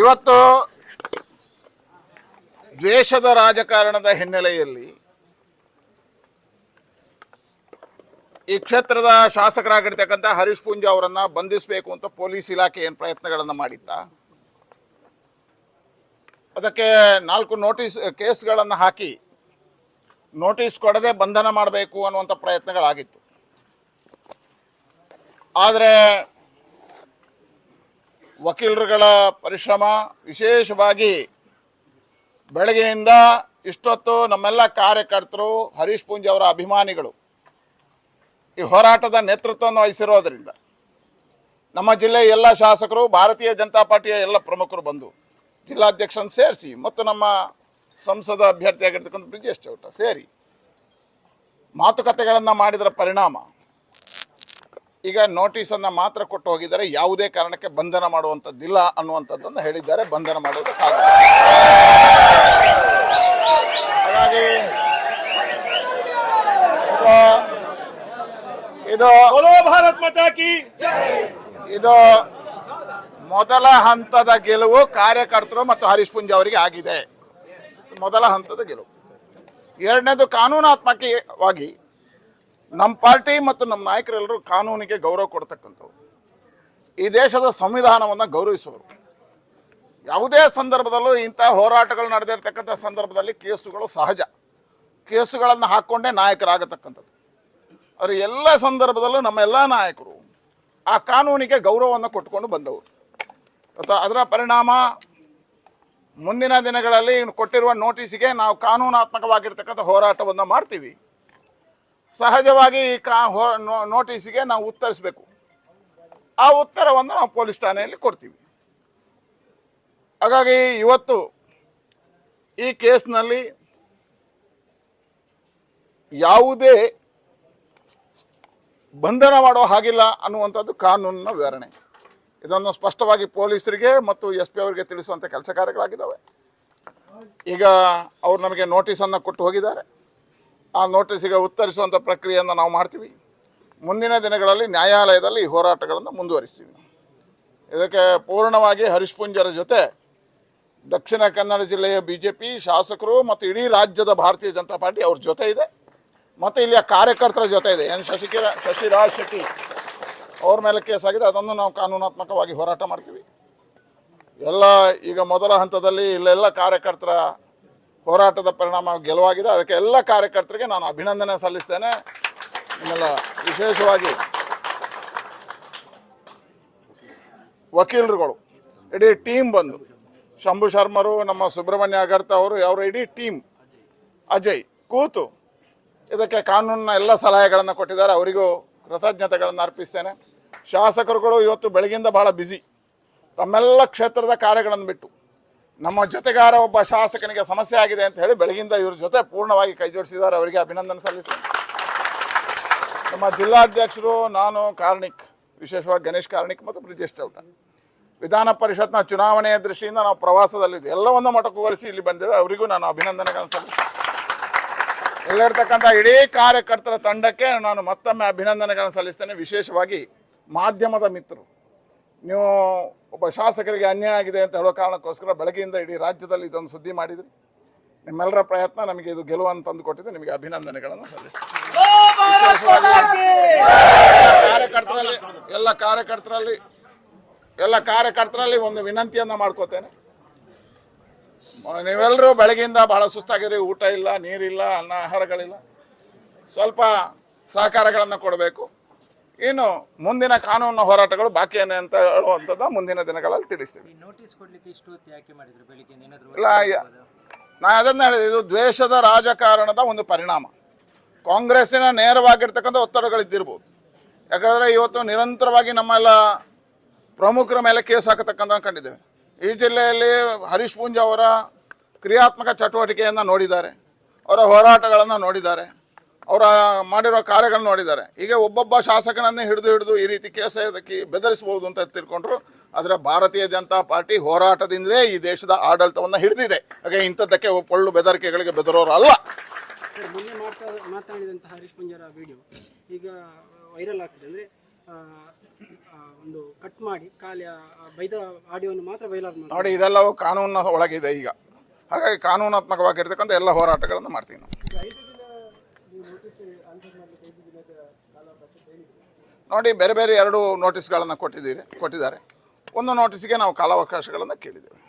ಇವತ್ತು ದ್ವೇಷದ ರಾಜಕಾರಣದ ಹಿನ್ನೆಲೆಯಲ್ಲಿ ಈ ಕ್ಷೇತ್ರದ ಶಾಸಕರಾಗಿರ್ತಕ್ಕಂಥ ಹರೀಶ್ ಪುಂಜ ಅವರನ್ನ ಬಂಧಿಸಬೇಕು ಅಂತ ಪೊಲೀಸ್ ಇಲಾಖೆ ಏನು ಪ್ರಯತ್ನಗಳನ್ನು ಮಾಡಿದ್ದ ಅದಕ್ಕೆ ನಾಲ್ಕು ನೋಟಿಸ್, ಕೇಸ್ಗಳನ್ನು ಹಾಕಿ ನೋಟಿಸ್ ಕೊಡದೆ ಬಂಧನ ಮಾಡಬೇಕು ಅನ್ನುವಂಥ ಪ್ರಯತ್ನಗಳಾಗಿತ್ತು. ಆದರೆ ವಕೀಲರುಗಳ ಪರಿಶ್ರಮ ವಿಶೇಷವಾಗಿ ಬೆಳಗಿನಿಂದ ಇಷ್ಟೊತ್ತು ನಮ್ಮೆಲ್ಲ ಕಾರ್ಯಕರ್ತರು ಹರೀಶ್ ಪೂಂಜ್ ಅವರ ಅಭಿಮಾನಿಗಳು ಈ ಹೋರಾಟದ ನೇತೃತ್ವವನ್ನು ವಹಿಸಿರೋದರಿಂದ ನಮ್ಮ ಜಿಲ್ಲೆಯ ಎಲ್ಲ ಶಾಸಕರು, ಭಾರತೀಯ ಜನತಾ ಪಾರ್ಟಿಯ ಎಲ್ಲ ಪ್ರಮುಖರು ಬಂದು ಜಿಲ್ಲಾಧ್ಯಕ್ಷರನ್ನು ಸೇರಿಸಿ ಮತ್ತು ನಮ್ಮ ಸಂಸದ ಅಭ್ಯರ್ಥಿಯಾಗಿರ್ತಕ್ಕಂಥ ಬ್ರಿಜೇಶ್ ಚೌಟ ಸೇರಿ ಮಾತುಕತೆಗಳನ್ನು ಮಾಡಿದರ ಪರಿಣಾಮ ಈಗ ನೋಟಿಸನ್ನು ಮಾತ್ರ ಕೊಟ್ಟು ಹೋಗಿದ್ದಾರೆ. ಯಾವುದೇ ಕಾರಣಕ್ಕೆ ಬಂಧನ ಮಾಡುವಂಥದ್ದಿಲ್ಲ ಅನ್ನುವಂಥದ್ದನ್ನು ಹೇಳಿದ್ದಾರೆ. ಬಂಧನ ಮಾಡುವುದು ಹಾಗಾಗಿ ಇದು ಭಾರತ್ ಮತಾಕಿ ಇದು ಮೊದಲ ಹಂತದ ಗೆಲುವು ಕಾರ್ಯಕರ್ತರು ಮತ್ತು ಹರೀಶ್ ಪುಂಜ ಅವರಿಗೆ ಆಗಿದೆ. ಮೊದಲ ಹಂತದ ಗೆಲುವು. ಎರಡನೇದು ಕಾನೂನಾತ್ಮಕವಾಗಿ ನಮ್ಮ ಪಾರ್ಟಿ ಮತ್ತು ನಮ್ಮ ನಾಯಕರೆಲ್ಲರೂ ಕಾನೂನಿಗೆ ಗೌರವ ಕೊಡ್ತಕ್ಕಂಥವ್ರು. ಈ ದೇಶದ ಸಂವಿಧಾನವನ್ನು ಗೌರವಿಸುವರು ಯಾವುದೇ ಸಂದರ್ಭದಲ್ಲೂ ಇಂಥ ಹೋರಾಟಗಳು ನಡೆದಿರ್ತಕ್ಕಂಥ ಸಂದರ್ಭದಲ್ಲಿ ಕೇಸುಗಳು ಸಹಜ. ಕೇಸುಗಳನ್ನು ಹಾಕ್ಕೊಂಡೇ ನಾಯಕರಾಗತಕ್ಕಂಥದ್ದು. ಆದರೆ ಎಲ್ಲ ಸಂದರ್ಭದಲ್ಲೂ ನಮ್ಮ ಎಲ್ಲ ನಾಯಕರು ಆ ಕಾನೂನಿಗೆ ಗೌರವವನ್ನು ಕೊಟ್ಟುಕೊಂಡು ಬಂದವರು. ಅದರ ಪರಿಣಾಮ ಮುಂದಿನ ದಿನಗಳಲ್ಲಿ ಕೊಟ್ಟಿರುವ ನೋಟಿಸಿಗೆ ನಾವು ಕಾನೂನಾತ್ಮಕವಾಗಿರ್ತಕ್ಕಂಥ ಹೋರಾಟವನ್ನು ಮಾಡ್ತೀವಿ. ಸಹಜವಾಗಿ ಕಾ ನೋಟಿಸಿಗೆ ನಾವು ಉತ್ತರಿಸಬೇಕು. ಆ ಉತ್ತರವನ್ನು ನಾವು ಪೊಲೀಸ್ ಠಾಣೆಯಲ್ಲಿ ಕೊಡ್ತೀವಿ. ಹಾಗಾಗಿ ಇವತ್ತು ಈ ಕೇಸ್ನಲ್ಲಿ ಯಾವುದೇ ಬಂಧನ ಮಾಡೋ ಹಾಗಿಲ್ಲ ಅನ್ನುವಂಥದ್ದು ಕಾನೂನಿನ ವಿವರಣೆ. ಇದನ್ನು ಸ್ಪಷ್ಟವಾಗಿ ಪೊಲೀಸರಿಗೆ ಮತ್ತು ಎಸ್ ಪಿ ಅವರಿಗೆ ತಿಳಿಸುವಂಥ ಕೆಲಸ ಕಾರ್ಯಗಳಾಗಿದ್ದಾವೆ. ಈಗ ಅವರು ನಮಗೆ ನೋಟಿಸನ್ನು ಕೊಟ್ಟು ಹೋಗಿದ್ದಾರೆ. ಆ ನೋಟಿಸಿಗೆ ಉತ್ತರಿಸುವಂಥ ಪ್ರಕ್ರಿಯೆಯನ್ನು ನಾವು ಮಾಡ್ತೀವಿ. ಮುಂದಿನ ದಿನಗಳಲ್ಲಿ ನ್ಯಾಯಾಲಯದಲ್ಲಿ ಈ ಹೋರಾಟಗಳನ್ನು ಮುಂದುವರಿಸ್ತೀವಿ. ಇದಕ್ಕೆ ಪೂರ್ಣವಾಗಿ ಹರೀಶ್ ಪುಂಜರ ಜೊತೆ ದಕ್ಷಿಣ ಕನ್ನಡ ಜಿಲ್ಲೆಯ ಬಿ ಜೆ ಪಿ ಶಾಸಕರು ಮತ್ತು ಇಡೀ ರಾಜ್ಯದ ಭಾರತೀಯ ಜನತಾ ಪಾರ್ಟಿ ಅವ್ರ ಜೊತೆ ಇದೆ. ಮತ್ತು ಇಲ್ಲಿಯ ಕಾರ್ಯಕರ್ತರ ಜೊತೆ ಇದೆ. ಏನು ಶಶಿಕಿರ, ಶಶಿರಾಜ್ ಶೆಟ್ಟಿ ಅವ್ರ ಮೇಲೆ ಕೇಸ್ ಆಗಿದೆ. ಅದನ್ನು ನಾವು ಕಾನೂನಾತ್ಮಕವಾಗಿ ಹೋರಾಟ ಮಾಡ್ತೀವಿ. ಎಲ್ಲ ಈಗ ಮೊದಲ ಹಂತದಲ್ಲಿ ಇಲ್ಲೆಲ್ಲ ಕಾರ್ಯಕರ್ತರ ಹೋರಾಟದ ಪರಿಣಾಮ ಗೆಲುವಾಗಿದೆ. ಅದಕ್ಕೆ ಎಲ್ಲ ಕಾರ್ಯಕರ್ತರಿಗೆ ನಾನು ಅಭಿನಂದನೆ ಸಲ್ಲಿಸ್ತೇನೆ. ಆಮೇಲೆ ವಿಶೇಷವಾಗಿ ವಕೀಲರುಗಳು, ಇಡೀ ಟೀಮ್ ಬಂದು, ಶಂಭು ಶರ್ಮರು, ನಮ್ಮ ಸುಬ್ರಹ್ಮಣ್ಯ ಅಗರ್ತ ಅವರು, ಅವರ ಇಡೀ ಟೀಮ್, ಅಜಯ್ ಕೂತು ಇದಕ್ಕೆ ಕಾನೂನಿನ ಎಲ್ಲ ಸಲಹೆಗಳನ್ನು ಕೊಟ್ಟಿದ್ದಾರೆ. ಅವರಿಗೂ ಕೃತಜ್ಞತೆಗಳನ್ನು ಅರ್ಪಿಸ್ತೇನೆ. ಶಾಸಕರುಗಳು ಇವತ್ತು ಬೆಳಗಿಂದ ಬಹಳ ಬ್ಯುಸಿ ತಮ್ಮೆಲ್ಲ ಕ್ಷೇತ್ರದ ಕಾರ್ಯಗಳನ್ನು ಬಿಟ್ಟು ನಮ್ಮ ಜೊತೆಗಾರ ಒಬ್ಬ ಶಾಸಕನಿಗೆ ಸಮಸ್ಯೆ ಆಗಿದೆ ಅಂತ ಹೇಳಿ ಬೆಳಗಿಂದ ಇವ್ರ ಜೊತೆ ಪೂರ್ಣವಾಗಿ ಕೈ ಜೋಡಿಸಿದ್ದಾರೆ. ಅವರಿಗೆ ಅಭಿನಂದನೆ ಸಲ್ಲಿಸ್ತೇನೆ. ನಮ್ಮ ಜಿಲ್ಲಾಧ್ಯಕ್ಷರು, ನಾನು, ಕಾರ್ಣಿಕ್, ವಿಶೇಷವಾಗಿ ಗಣೇಶ್ ಕಾರ್ಣಿಕ್ ಮತ್ತು ಬ್ರಿಜೇಶ್ ಚೌಟ. ವಿಧಾನ ಪರಿಷತ್ನ ಚುನಾವಣೆಯ ದೃಷ್ಟಿಯಿಂದ ನಾವು ಪ್ರವಾಸದಲ್ಲಿದ್ದೆ ಎಲ್ಲವನ್ನು ಮಟಕುಗೊಳಿಸಿ ಇಲ್ಲಿ ಬಂದೇವೆ ಅವರಿಗೂ ನಾನು ಅಭಿನಂದನೆಗಳನ್ನು ಸಲ್ಲಿಸ್ತೇನೆ. ಇಲ್ಲಿರ್ತಕ್ಕಂಥ ಇಡೀ ಕಾರ್ಯಕರ್ತರ ತಂಡಕ್ಕೆ ನಾನು ಮತ್ತೊಮ್ಮೆ ಅಭಿನಂದನೆಗಳನ್ನು ಸಲ್ಲಿಸ್ತೇನೆ. ವಿಶೇಷವಾಗಿ ಮಾಧ್ಯಮದ ಮಿತ್ರರು. ನೀವು ಒಬ್ಬ ಶಾಸಕರಿಗೆ ಅನ್ಯಾಯ ಆಗಿದೆ ಅಂತ ಹೇಳೋ ಕಾರಣಕ್ಕೋಸ್ಕರ ಬೆಳಗ್ಗೆಯಿಂದ ಇಡೀ ರಾಜ್ಯದಲ್ಲಿ ಇದೊಂದು ಸುದ್ದಿ ಮಾಡಿದ್ರಿ. ನಿಮ್ಮೆಲ್ಲರ ಪ್ರಯತ್ನ ನಮಗೆ ಇದು ಗೆಲುವನ್ನು ತಂದು ಕೊಟ್ಟಿದೆ ನಿಮಗೆ ಅಭಿನಂದನೆಗಳನ್ನು ಸಲ್ಲಿಸ್ತೀನಿ. ಕಾರ್ಯಕರ್ತರಲ್ಲಿ, ಎಲ್ಲ ಕಾರ್ಯಕರ್ತರಲ್ಲಿ ಎಲ್ಲ ಕಾರ್ಯಕರ್ತರಲ್ಲಿ ಒಂದು ವಿನಂತಿಯನ್ನು ಮಾಡ್ಕೋತೇನೆ. ನೀವೆಲ್ಲರೂ ಬೆಳಗ್ಗೆಯಿಂದ ಬಹಳ ಸುಸ್ತಾಗಿರಿ. ಊಟ ಇಲ್ಲ, ನೀರಿಲ್ಲ, ಅನ್ನ, ಆಹಾರಗಳಿಲ್ಲ. ಸ್ವಲ್ಪ ಸಹಕಾರಗಳನ್ನು ಕೊಡಬೇಕು. ಇನ್ನು ಮುಂದಿನ ಕಾನೂನು ಹೋರಾಟಗಳು ಬಾಕಿ ಏನೇ ಅಂತ ಹೇಳುವಂಥದ್ದು ಮುಂದಿನ ದಿನಗಳಲ್ಲಿ ತಿಳಿಸ್ತೀವಿ. ಇಲ್ಲ ನಾ ಅದನ್ನ ಹೇಳಿದೆ ಇದು ದ್ವೇಷದ ರಾಜಕಾರಣದ ಒಂದು ಪರಿಣಾಮ. ಕಾಂಗ್ರೆಸ್ಸಿನ ನೇರವಾಗಿರ್ತಕ್ಕಂಥ ಒತ್ತಡಗಳಿದ್ದಿರ್ಬೋದು. ಯಾಕಂದರೆ ಇವತ್ತು ನಿರಂತರವಾಗಿ ನಮ್ಮೆಲ್ಲ ಪ್ರಮುಖರ ಮೇಲೆ ಕೇಸ್ ಹಾಕತಕ್ಕಂಥ ಕಂಡಿದ್ದೇವೆ. ಈ ಜಿಲ್ಲೆಯಲ್ಲಿ ಹರೀಶ್ ಪೂಂಜ ಅವರ ಕ್ರಿಯಾತ್ಮಕ ಚಟುವಟಿಕೆಯನ್ನು ನೋಡಿದ್ದಾರೆ. ಅವರ ಹೋರಾಟಗಳನ್ನು ನೋಡಿದ್ದಾರೆ. ಅವರ ಮಾಡಿರೋ ಕಾರ್ಯಗಳನ್ನು ನೋಡಿದ್ದಾರೆ. ಈಗ ಒಬ್ಬೊಬ್ಬ ಶಾಸಕನನ್ನೇ ಹಿಡಿದು ಹಿಡಿದು ಈ ರೀತಿ ಕೇಸ ಅದಕ್ಕೆ ಬೆದರಿಸಬಹುದು ಅಂತ ತಿಳ್ಕೊಂಡ್ರು. ಆದರೆ ಭಾರತೀಯ ಜನತಾ ಪಾರ್ಟಿ ಹೋರಾಟದಿಂದಲೇ ಈ ದೇಶದ ಆಡಳಿತವನ್ನು ಹಿಡಿದಿದೆ. ಹಾಗೆ ಇಂಥದ್ದಕ್ಕೆ ಪೊಳ್ಳು ಬೆದರಿಕೆಗಳಿಗೆ ಬೆದರೋರು ಅಲ್ಲ. ಮಾತನಾಡಿದಂತಹ ಹರೀಶ್ ಪಂಜರ ವಿಡಿಯೋ ಈಗ ವೈರಲ್ ಆಗ್ತಿದೆ. ಅಂದರೆ ಒಂದು ಕಟ್ ಮಾಡಿ ಖಾಲಿ ಬೈದ ಆಡಿಯೋವನ್ನು ಮಾತ್ರ ವೈರಲ್ ನೋಡಿ ಇದೆಲ್ಲವೂ ಕಾನೂನಿನ ಒಳಗಿದೆ ಈಗ. ಹಾಗಾಗಿ ಕಾನೂನಾತ್ಮಕವಾಗಿರ್ತಕ್ಕಂಥ ಎಲ್ಲ ಹೋರಾಟಗಳನ್ನು ಮಾಡ್ತೀವಿ ನಾವು. ನೋಡಿ ಬೇರೆ ಬೇರೆ ಎರಡು ನೋಟಿಸ್ಗಳನ್ನು ಕೊಟ್ಟಿದ್ದೀರಿ ಕೊಟ್ಟಿದ್ದಾರೆ. ಒಂದು ನೋಟಿಸ್ಗೆ ನಾವು ಕಾಲಾವಕಾಶಗಳನ್ನು ಕೇಳಿದ್ದೇವೆ.